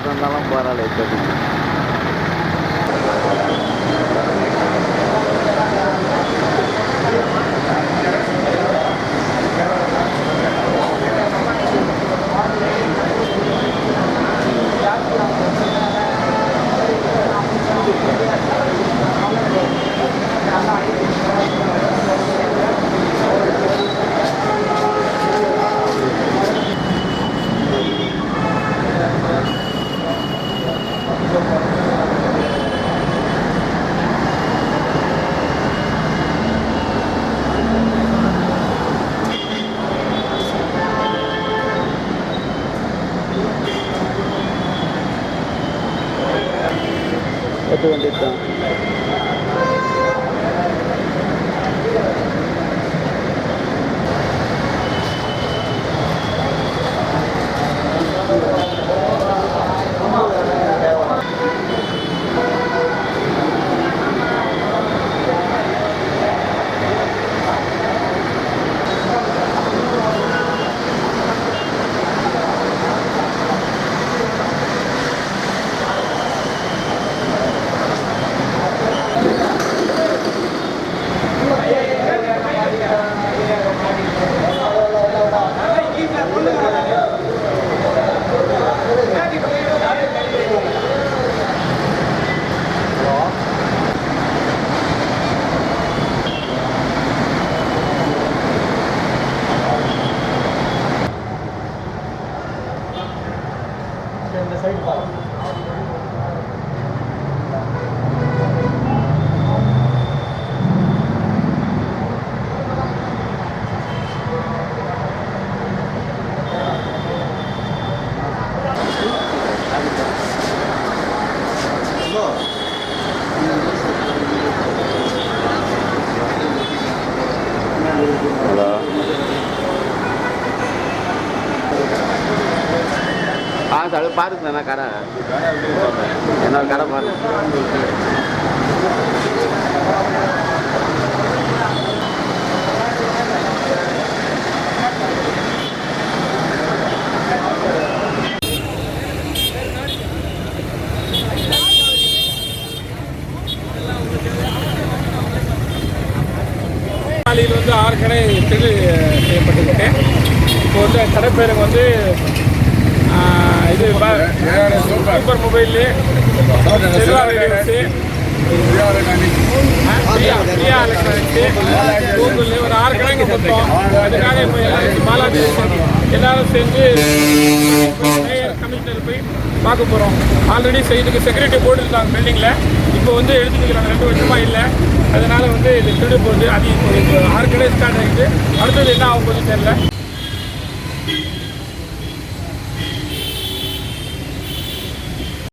ఆడుకుంటాము బాగా లేదు ఎటువంటి வேண்டியது தான் ஹலோ ஆ சார் பாருங்க என்ன கடை. என்ன கடை பாருங்க. காலையில் வந்து ஆறு கடை திருடு செய்யப்பட்டிருக்கு இப்போ வந்து கடைப்பேருக்கு வந்து இது super mobile Selva radios Priya Priya Google ஒரு ஆறு கிழங்கு மொத்தம். அதுக்காக இப்போ எல்லாரும் பாலாஜி எல்லாரும் சேர்ந்து கமிஷனர் போய் பார்க்க போகிறோம் ஆல்ரெடி இதுக்கு செக்யூரிட்டி போட்டுருந்தாங்க பில்டிங்கில் இப்போ வந்து எடுத்துக்கிறாங்க ரெண்டு வருஷமா இல்லை. அதனால வந்து இது திருடு போகுது அது இப்போ இப்போ ஆறு கடை ஸ்டார்ட் ஆகிட்டு அடுத்தது என்ன ஆகும் போது தெரியல.